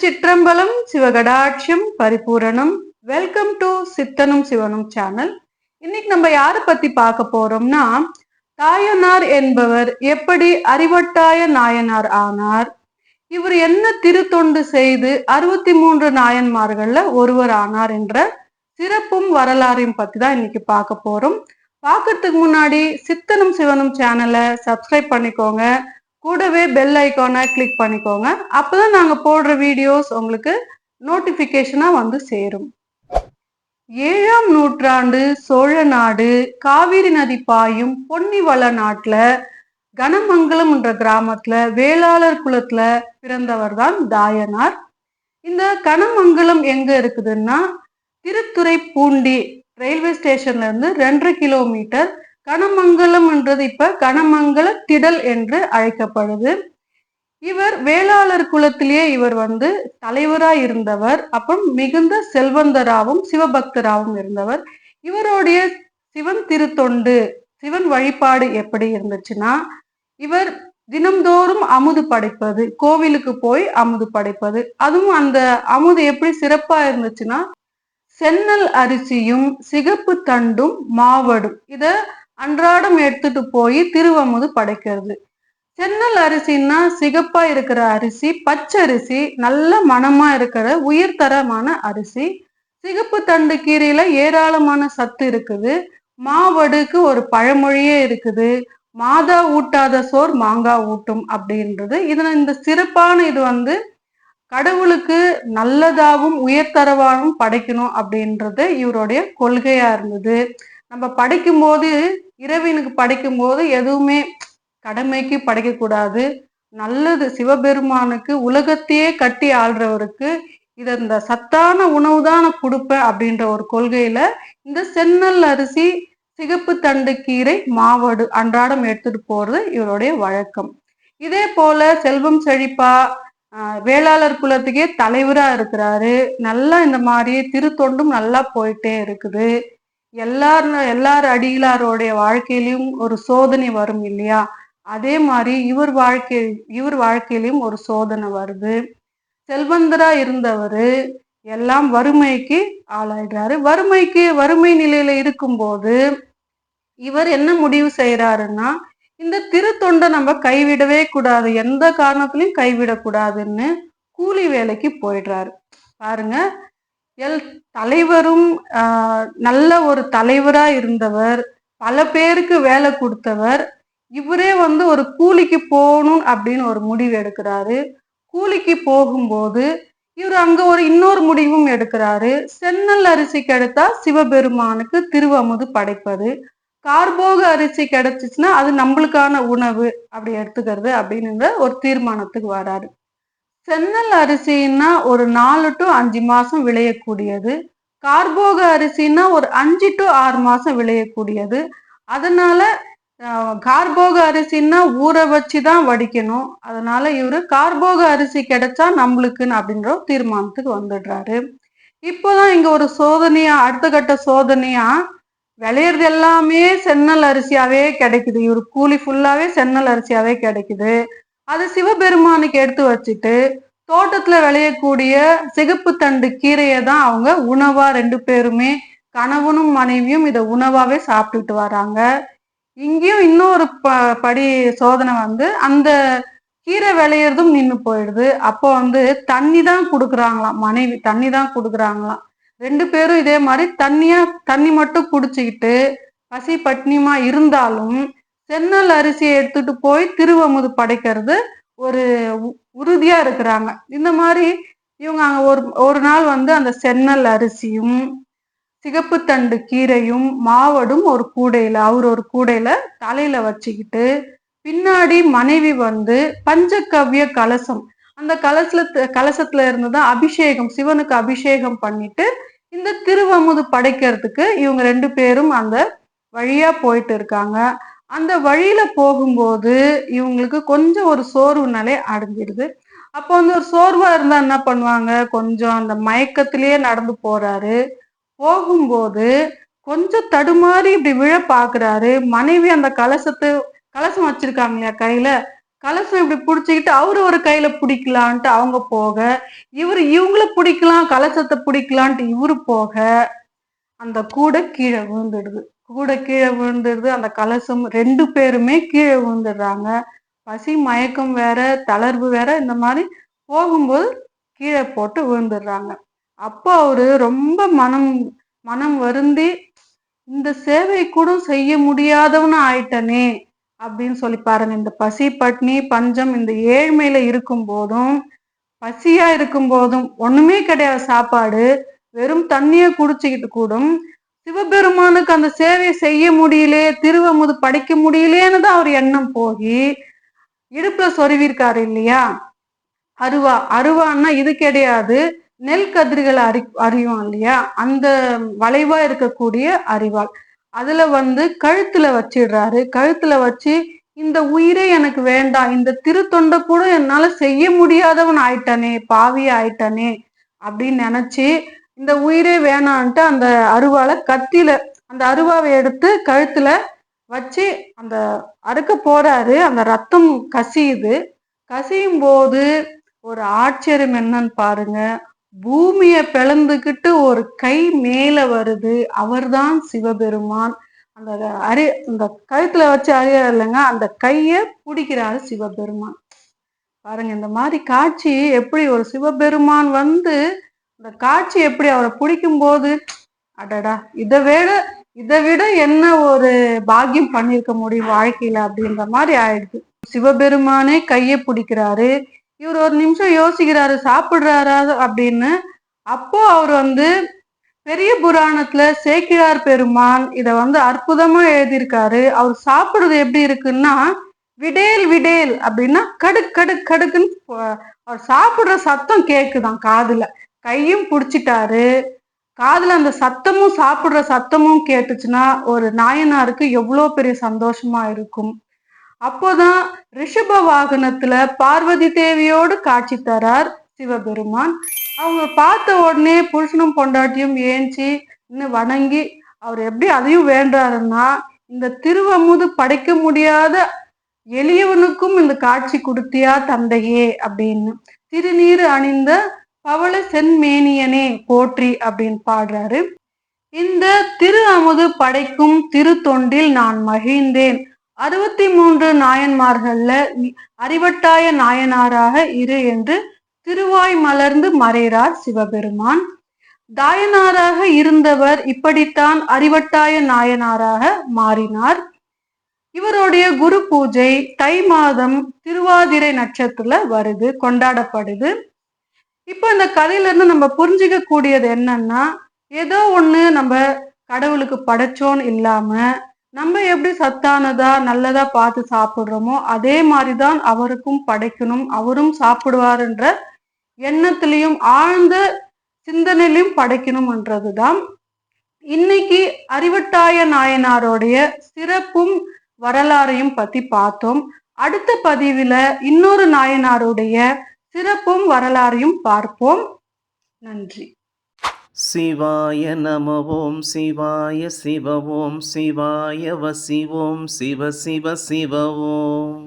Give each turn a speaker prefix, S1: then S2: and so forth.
S1: Thiruchitrambalam சிவகடாட்சியம் Paripooranam. Welcome to சித்தனும் சிவனும் channel இன்னைக்கு நம்ம யாரை பத்தி பார்க்க போறோம்னா தாயனார் என்பவர் எப்படி அறிவட்டாய நாயனார் ஆனார். இவர் என்ன திருத்தொண்டு செய்து அறுபத்தி மூன்று நாயன்மார்கள்ல ஒருவர் ஆனார் என்ற சிறப்பும் வரலாறையும் பத்தி தான் இன்னைக்கு பார்க்க போறோம். பார்க்கறதுக்கு முன்னாடி சித்தனும் சிவனும் சேனலை சப்ஸ்கிரைப் பண்ணிக்கோங்க. கூடவே பெல் ஐக்கானை கிளிக் பண்ணிக்கோங்க. அப்போதான் நாங்கள் போடுற வீடியோஸ் உங்களுக்கு நோட்டிஃபிகேஷனாக வந்து சேரும். ஏழாம் நூற்றாண்டு சோழ நாடு காவிரி நதி பாயும் பொன்னிவள நாட்டில் கனமங்கலம் என்ற கிராமத்துல வேளாளர் குலத்துல பிறந்தவர் தான் தாயனார். இந்த கனமங்கலம் எங்க இருக்குதுன்னா திருத்துறை பூண்டி ரயில்வே ஸ்டேஷன்ல இருந்து ரெண்டரை கிலோமீட்டர் கனமங்கலம்ன்றது இப்ப கனமங்கல திடல் என்று அழைக்கப்படுது. இவர் வேளாளர் குலத்திலேயே இவர் வந்து தலைவரா இருந்தவர். அப்புறம் மிகுந்த செல்வந்தராகவும் சிவபக்தராகவும் இருந்தவர். இவருடைய சிவன் திருத்தொண்டு சிவன் வழிபாடு எப்படி இருந்துச்சுன்னா இவர் தினம்தோறும் அமுது படைப்பது கோவிலுக்கு போய் அமுது படைப்பது. அதுவும் அந்த அமுது எப்படி சிறப்பா இருந்துச்சுன்னா சென்னல் அரிசியும் சிகப்பு தண்டும் மாவடும். இத அன்றாடம் எடுத்துட்டு போய் திருவமுது படைக்கிறது. சென்னல் அரிசின்னா சிகப்பா இருக்கிற அரிசி பச்சரிசி நல்ல மனமா இருக்கிற உயிர்தரமான அரிசி. சிகப்பு தண்டு கீரையில ஏராளமான சத்து இருக்குது. மாவடுக்கு ஒரு பழமொழியே இருக்குது. மாதா ஊட்டாத சோர் மாங்காய் ஊட்டும் அப்படின்றது. இதுல இந்த சிறப்பான இது வந்து கடவுளுக்கு நல்லதாகவும் உயர்தரவாகவும் படைக்கணும் அப்படின்றது இவருடைய கொள்கையா இருந்தது. நம்ம படைக்கும்போது இரவினுக்கு படைக்கும்போது எதுவுமே கடமைக்கு படைக்கக்கூடாது. நல்லது சிவபெருமானுக்கு உலகத்தையே கட்டி ஆள்றவருக்கு இதை இந்த சத்தான உணவு தான் நான் கொடுப்பேன் அப்படின்ற ஒரு கொள்கையில இந்த சென்னல் அரிசி சிகப்பு தண்டு கீரை மாவடு அன்றாடம் எடுத்துட்டு போறது இவருடைய வழக்கம். இதே போல செல்வம் செழிப்பா வேளாளர் குலத்துக்கே தலைவரா இருக்கிறாரு. நல்லா இந்த மாதிரி திருத்தொண்டும் நல்லா போயிட்டே இருக்குது. எல்லார் எல்லார் அடிகளாரோடைய வாழ்க்கையிலும் ஒரு சோதனை வரும் இல்லையா? அதே மாதிரி இவர் வாழ்க்கை இவர் வாழ்க்கையிலும் ஒரு சோதனை வருது. செல்வந்தரா இருந்தவர் எல்லாம் வறுமைக்கு ஆளாயிடுறாரு. வறுமைக்கு வறுமை நிலையில இருக்கும்போது இவர் என்ன முடிவு செய்யறாருன்னா இந்த திருத்தொண்டை நம்ம கைவிடவே கூடாது எந்த காரணத்திலையும் கைவிடக்கூடாதுன்னு கூலி வேலைக்கு போயிடுறாரு. பாருங்க எல் தலைவரும் நல்ல ஒரு தலைவரா இருந்தவர் பல பேருக்கு வேலை கொடுத்தவர். இவரே வந்து ஒரு கூலிக்கு போகணும் அப்படின்னு ஒரு முடிவு எடுக்கிறாரு. கூலிக்கு போகும்போது இவர் அங்க ஒரு இன்னொரு முடிவும் எடுக்கிறாரு. சென்னல் அரிசி கிடைத்தா சிவபெருமானுக்கு திருவமுது படைப்பது. கார்போக அரிசி கிடைச்சிச்சுன்னா அது நம்மளுக்கான உணவு அப்படி எடுத்துக்கிறது அப்படின்ற ஒரு தீர்மானத்துக்கு வராரு. சென்னல் அரிசின்னா ஒரு நாலு டு அஞ்சு மாசம் விளையக்கூடியது. கார்போக அரிசின்னா ஒரு அஞ்சு டு ஆறு மாசம் விளையக்கூடியது. அதனால கார்போக அரிசின்னா ஊற வச்சு தான் வடிக்கணும். அதனால இவரு கார்போக அரிசி கிடைச்சா நம்மளுக்குன்னு அப்படின்ற ஒரு தீர்மானத்துக்கு வந்துடுறாரு. இப்போதான் இங்க ஒரு சோதனையா அடுத்த கட்ட சோதனையா விளையிறது எல்லாமே சென்னல் அரிசியாவே கிடைக்குது. இவர் கூலி ஃபுல்லாவே சென்னல் அரிசியாவே கிடைக்குது. அதை சிவபெருமானுக்கு எடுத்து வச்சுட்டு தோட்டத்துல விளையக்கூடிய சிகப்பு தண்டு கீரையை தான் அவங்க உணவா ரெண்டு பேருமே கணவனும் மனைவியும் இதை உணவாவே சாப்பிட்டுட்டு வராங்க. இங்கேயும் இன்னொரு ப படி சோதனை வந்து அந்த கீரை விளையிறதும் நின்று போயிடுது. அப்போ வந்து தண்ணி தான் கொடுக்குறாங்களாம் மனைவி தண்ணி தான் கொடுக்குறாங்களாம். ரெண்டு பேரும் இதே மாதிரி தண்ணியா தண்ணி மட்டும் குடிச்சுக்கிட்டு பசி பட்னியுமா இருந்தாலும் சென்னல் அரிசியை எடுத்துட்டு போய் திருவமுது படைக்கிறது ஒரு உ- உறுதியா இருக்கிறாங்க. இந்த மாதிரி இவங்க அங்க ஒரு ஒரு நாள் வந்து அந்த சென்னல் அரிசியும் சிகப்பு தண்டு கீரையும் மாவடும் ஒரு கூடையில அவர் ஒரு கூடையில தலையில வச்சுக்கிட்டு பின்னாடி மனைவி வந்து பஞ்சகவ்ய கலசம். அந்த கலசத்துல கலசத்துல இருந்து தான் அபிஷேகம் சிவனுக்கு அபிஷேகம் பண்ணிட்டு இந்த திருவமுது படைக்கிறதுக்கு இவங்க ரெண்டு பேரும் அந்த வழியா போயிட்டு இருக்காங்க. அந்த வழியில போகும்போது இவங்களுக்கு கொஞ்சம் ஒரு சோர்வுனாலே அடைஞ்சிடுது அடைஞ்சிருது. அப்போ வந்து ஒரு சோர்வா இருந்தா என்ன பண்ணுவாங்க? கொஞ்சம் அந்த மயக்கத்திலேயே நடந்து போறாரு. போகும்போது கொஞ்சம் தடுமாறி இப்படி விழ பாக்குறாரு. மனைவி அந்த கலசத்தை கலசம் வச்சிருக்காங்க இல்லையா கையில? கலசம் இப்படி பிடிச்சிக்கிட்டு அவரு ஒரு கையில பிடிக்கலான்ட்டு அவங்க போக இவரு இவங்கள பிடிக்கலாம் கலசத்தை பிடிக்கலான்ட்டு இவரு போக அந்த கூடை கீழே விழுந்துடுது. கூட கீழே விழுந்துடுது. அந்த கலசம் ரெண்டு பேருமே கீழே விழுந்துடுறாங்க. பசி மயக்கம் வேற தளர்வு வேற இந்த மாதிரி போகும்போது கீழே போட்டு விழுந்துடுறாங்க. அப்போ அவரு ரொம்ப மனம் மனம் வருந்தி இந்த சேவை கூட செய்ய முடியாதவனு ஆயிட்டனே அப்படின்னு சொல்லி பாருங்க. இந்த பசி பட்னி பஞ்சம் இந்த ஏழ்மையில இருக்கும் போதும் பசியா இருக்கும் போதும் ஒண்ணுமே கிடையாது சாப்பாடு. வெறும் தண்ணிய குடிச்சுக்கிட்டு கூடும். சிவபெருமானுக்கு அந்த சேவை செய்ய முடியலையே திருவமுது படிக்க முடியலேன்னு தான் அவர் எண்ணம் போய் இடுப்புல சொருவிருக்காரு இல்லையா? அருவா அருவான்னா இது கிடையாது. நெல் கதிர்களை அறி அறிவோம் இல்லையா? அந்த வளைவா இருக்கக்கூடிய அறிவாள் அதுல வந்து கழுத்துல வச்சிடுறாரு. கழுத்துல வச்சு இந்த உயிரே எனக்கு வேண்டாம். இந்த திருத்தொண்டை கூட என்னால செய்ய முடியாதவன் ஆயிட்டானே பாவி ஆயிட்டானே அப்படின்னு நினைச்சு இந்த உயிரே வேணான்ட்டு அந்த அருவாளை கத்தியில அந்த அருவாவை எடுத்து கழுத்துல வச்சு அந்த அறுக்க போறாரு. அந்த ரத்தம் கசியுது. கசியும் போது ஒரு ஆச்சரியம் என்னன்னு பாருங்க. பூமியை பிளந்துக்கிட்டு ஒரு கை மேல வருது. அவர்தான் சிவபெருமான். அந்த அறி அந்த கழுத்துல வச்சு அறியாரு இல்லைங்க அந்த கைய பிடிக்கிறாரு சிவபெருமான். பாருங்க இந்த மாதிரி காட்சி எப்படி ஒரு சிவபெருமான் வந்து அந்த காட்சி எப்படி அவரை பிடிக்கும் போது அடடா இதை விட இதை விட என்ன ஒரு பாக்கியம் பண்ணியிருக்க முடியும் வாழ்க்கையில அப்படின்ற மாதிரி ஆயிடுது சிவபெருமானே கையை பிடிக்கிறாரு. இவர் ஒரு நிமிஷம் யோசிக்கிறாரு சாப்பிடுறாரா அப்படின்னு. அப்போ அவர் வந்து பெரிய புராணத்துல சேக்கிழார் பெருமான் இத வந்து அற்புதமா எழுதியிருக்காரு. அவர் சாப்பிடுறது எப்படி இருக்குன்னா விடேல் விடேல் அப்படின்னா கடுக் கடுக் கடுக்குன்னு அவர் சாப்பிடுற சத்தம் கேக்குதான் காதுல. கையும் பிடிச்சிட்டாரு. காதில் அந்த சத்தமும் சாப்பிட்ற சத்தமும் கேட்டுச்சுன்னா ஒரு நாயனாருக்கு எவ்வளோ பெரிய சந்தோஷமா இருக்கும். அப்போதான் ரிஷப வாகனத்துல பார்வதி தேவியோடு காட்சி தரார் சிவபெருமான். அவங்க பார்த்த உடனே புருஷனும் பொண்டாட்டியும் ஏஞ்சி இன்னும் வணங்கி அவர் எப்படி அதையும் வேண்டாருன்னா இந்த திருவமுது படைக்க முடியாத எளியவனுக்கும் இந்த காட்சி கொடுத்தியா தந்தையே? அப்படின்னு. திருநீர் அணிந்த பவள சென்மேனியனே போற்றி அப்படின்னு பாடுறாரு. இந்த திரு அமுது படைக்கும் திருத்தொண்டில் நான் மகிழ்ந்தேன். அறுபத்தி மூன்று நாயன்மார்கள்ல அறிவட்டாய நாயனாராக இரு என்று திருவாய் மலர்ந்து மறைகிறார் சிவபெருமான். தாயனாராக இருந்தவர் இப்படித்தான் அறிவட்டாய நாயனாராக மாறினார். இவருடைய குரு பூஜை தை மாதம் திருவாதிரை நட்சத்திரத்துல வருது கொண்டாடப்படுது. இப்போ இந்த கதையில இருந்து நம்ம புரிஞ்சுக்க கூடியது என்னன்னா ஏதோ ஒண்ணு நம்ம கடவுளுக்கு படைச்சோன்னு இல்லாம நம்ம எப்படி சத்தானதா நல்லதா பார்த்து சாப்பிடுறோமோ அதே மாதிரிதான் அவருக்கும் படைக்கணும் அவரும் சாப்பிடுவாருன்ற எண்ணத்திலையும் ஆழ்ந்த சிந்தனையிலையும் படைக்கணும்ன்றதுதான் இன்னைக்கு அறிவட்டாய நாயனாருடைய சிறப்பும் வரலாறையும் பத்தி பார்த்தோம். அடுத்த பதிவுல இன்னொரு நாயனாருடைய சிறப்பும் வரலாறையும் பார்ப்போம். நன்றி.
S2: சிவாய நம ஓம் சிவாய சிவவோம் சிவாய வசிவோம் சிவ சிவ சிவவோம்.